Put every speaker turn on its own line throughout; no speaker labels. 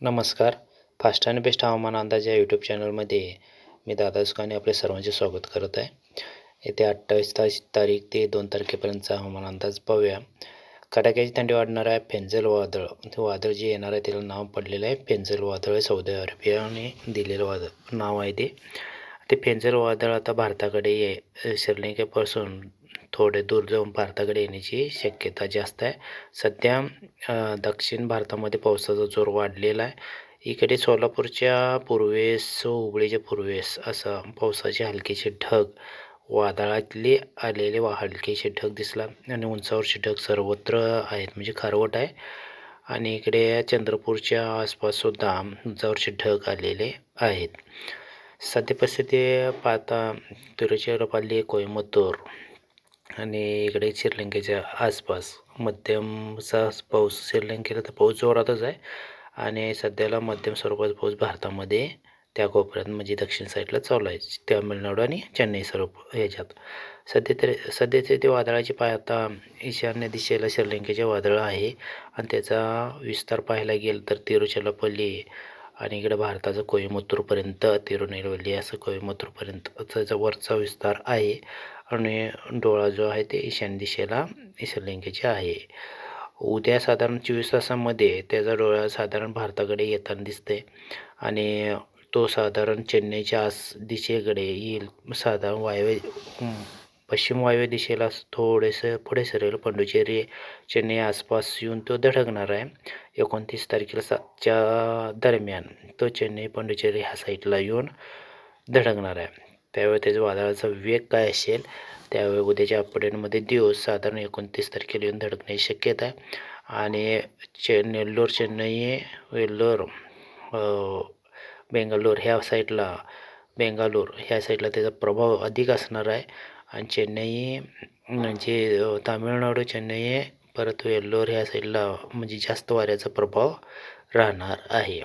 नमस्कार. फास्ट आणि बेस्ट हवामान अंदाज या यूट्यूब चॅनलमध्ये मी दादा सुखाने आपले सर्वांचे स्वागत करत आहे. येत्या अठ्ठावीस तास तारीख ते दोन तारखेपर्यंतचा हवामान अंदाज पाहूया. कडाक्याची थंडी वाढणार आहे फेंजल वादळ ते वादळ जे येणार आहे त्याला नाव पडलेलं आहे फेंजल वादळ आहे सौदी अरेबियाने दिलेलं वादळ नाव आहे ते. ते फेंजल वादळ आता भारताकडे ये श्रीलंकेपासून थोडे दूर जाऊन भारताकडे येण्याची शक्यता जास्त आहे. सध्या दक्षिण भारतामध्ये पावसाचा जोर वाढलेला आहे. इकडे सोलापूरच्या पूर्वेस हुबळीच्या पूर्वेस असं पावसाचे हलकेसे ढग वादळातले आलेले वा हलकेसे ढग दिसला आणि उंचावरचे ढग सर्वत्र आहेत म्हणजे खारवट आहे. आणि इकडे चंद्रपूरच्या आसपाससुद्धा उंचावरचे ढग आलेले आहेत. सध्या परिस्थिती पाहता तिरुचिरापल्ली कोईमतूर आणि इकडे श्रीलंकेच्या आसपास मध्यमचा पाऊस श्रीलंकेला तर पाऊस जोरातच आहे. आणि सध्याला मध्यम स्वरूपाचा पाऊस भारतामध्ये त्या कोपऱ्यात म्हणजे दक्षिण साईडला चालू आहे तामिळनाडू आणि चेन्नई स्वरूप ह्याच्यात सध्या तरी सध्याचे ते वादळाची आता ईशान्य दिशेला श्रीलंकेचे वादळ आहे. आणि त्याचा विस्तार पाहायला गेलं तर तिरुचिरापल्ली आणि इकडे भारताचं कोईमतूरपर्यंत तिरुनेलवल्ली असं कोईमतूरपर्यंत त्याचा वरचा विस्तार आहे. आणि डोळा जो आहे ते ईशान्य दिशेला श्रीलंकेचे आहे. उद्या साधारण चोवीस तासामध्ये त्याचा डोळा साधारण भारताकडे येताना दिसते आणि तो साधारण चेन्नईच्या आस दिशेकडे येईल. साधारण वायव्य पश्चिम वायव्य दिशेला थोडेसं पुढे सरेल पंडुचेरी चेन्नई आसपास येऊन तो धडकणार आहे. एकोणतीस तारखेला सातच्या दरम्यान तो चेन्नई पंडुचेरी ह्या साईडला येऊन धडकणार आहे. त्यावेळी त्याचं वादळाचा वेग काय असेल त्यावेळी उद्याच्या अपडेटमध्ये दिवस साधारण एकोणतीस तारखेला येऊन धडकण्याची शक्यता आहे. आणि चे नेल्लोर चेन्नई वेल्लोर बेंगलोर ह्या साईडला बेंगालोर ह्या साईडला त्याचा प्रभाव अधिक असणार आहे. आणि चेन्नई म्हणजे तामिळनाडू चेन्नई परत वेल्लोर ह्या साईडला म्हणजे जास्त वाऱ्याचा प्रभाव राहणार आहे.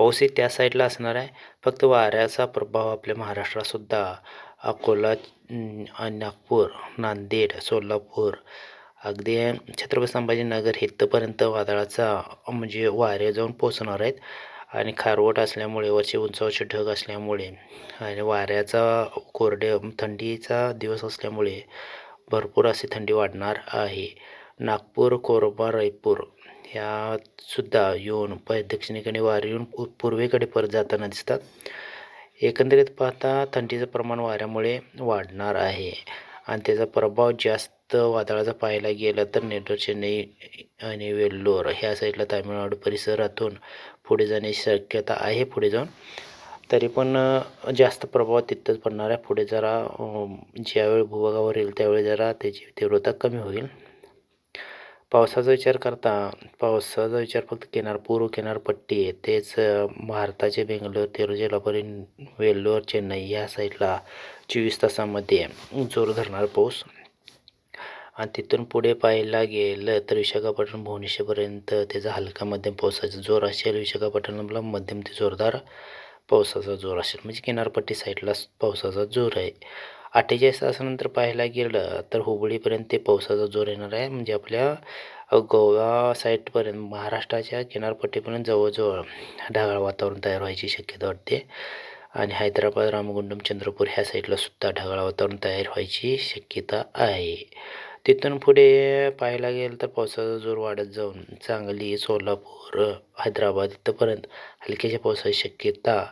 पाऊसही त्या साईडला असणार आहे. फक्त वाऱ्याचा प्रभाव आपल्या महाराष्ट्रातसुद्धा. अकोला नागपूर नांदेड सोलापूर अगदी छत्रपती संभाजीनगर इथंपर्यंत वादळाचा म्हणजे वारे जाऊन पोचणार आहेत. आणि खारवट असल्यामुळे वरचे उंचावरचे ढग असल्यामुळे आणि वाऱ्याचा कोरडे थंडीचा दिवस असल्यामुळे भरपूर अशी थंडी वाढणार आहे. नागपूर कोरबा रायपूर ह्यासुद्धा येऊन प दक्षिणेकडे वारे येऊन पूर्वेकडे परत जाताना दिसतात. एकंदरीत पाहता थंडीचं प्रमाण वाऱ्यामुळे वाढणार आहे. आणि त्याचा प्रभाव जास्त वादळाचा पाहायला गेला तर नेटो चेन्नई आणि वेल्लोर ह्या साईडला तामिळनाडू परिसरातून पुढे जाण्याची शक्यता आहे पुढे जाऊन. तरी पण जास्त प्रभाव तिथंच पडणार आहे. पुढे जरा ज्यावेळी भूभागावर येईल त्यावेळी जरा त्याची तीव्रता कमी होईल. पावसाचा विचार करता पावसाचा विचार फक्त किनार पूर्व किनारपट्टी आहे. तेच भारताचे बेंगलोर तिरुचिरापल्ली वेल्लोर चेन्नई या साईडला चोवीस तासामध्ये जोर धरणार पाऊस. आणि तिथून पुढे पाहायला गेलं तर विशाखापट्टणम भुवनेश्वरपर्यंत त्याचा हलका मध्यम पावसाचा जोर असेल. विशाखापट्टणमला मध्यम ते जोरदार पावसाचा जोर असेल. म्हणजे किनारपट्टी साईडला पावसाचा जोर आहे. अठ्ठेचाळीस तासानंतर पाहायला गेलं तर हुबळीपर्यंत ते पावसाचा जोर येणार आहे. म्हणजे आपल्या गोवा साईडपर्यंत महाराष्ट्राच्या किनारपट्टीपर्यंत जवळजवळ ढगाळ वातावरण तयार व्हायची शक्यता वाटते. आणि हैदराबाद रामगुंडम चंद्रपूर ह्या साईडला सुद्धा ढगाळ वातावरण तयार व्हायची शक्यता आहे. तिथून पुढे पाहायला गेलं तर पावसाचा जोर वाढत जाऊन सांगली सोलापूर हैदराबाद इथंपर्यंत हलक्याच्या पावसाची शक्यता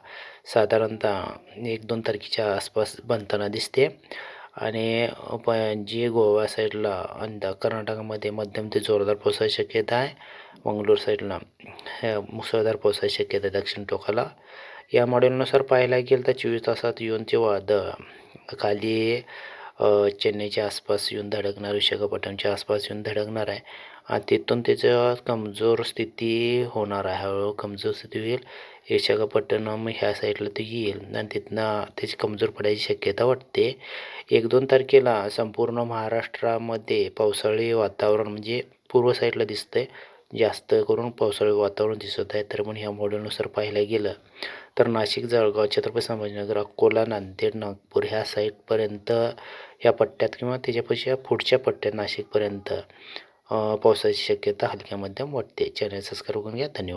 साधारणतः एक दोन तारखेच्या आसपास बनताना दिसते. आणि प जी गोवा साईडला आणि कर्नाटकामध्ये मध्यम ते जोरदार पावसाची शक्यता आहे मंगलोर साईडला मुसळधार पावसाची शक्यता आहे दक्षिण टोकाला. या मॉडेलनुसार पाहायला गेलं तर चोवीस तासात येऊन ते वादळ खाली चेन्नईच्या आसपास येऊन धडकणार विशाखापट्टणमच्या आसपास येऊन धडकणार आहे. आणि तिथून त्याचं कमजोर स्थिती होणार आहे. हळूहळू कमजोर स्थिती होईल. विशाखापट्टणम ह्या साईडला ते येईल. आणि तिथनं त्याची कमजोर पडायची शक्यता वाटते. एक दोन तारखेला संपूर्ण महाराष्ट्रामध्ये पावसाळी वातावरण म्हणजे पूर्व साईडला दिसतं आहे जास्त करून पावसाळी वातावरण दिसत आहे. तर पण ह्या मॉडेलनुसार पाहायला गेलं तर नाशिक जळगाव छत्रपती संभाजीनगर अकोला नांदेड नागपूर ह्या साईडपर्यंत ह्या पट्ट्यात किंवा त्याच्यापेक्षा पुढच्या पट्ट्यात नाशिकपर्यंत पावसाची शक्यता हलक्या मध्यम वाटते. चॅनल सबस्क्राईब करून घ्या. धन्यवाद.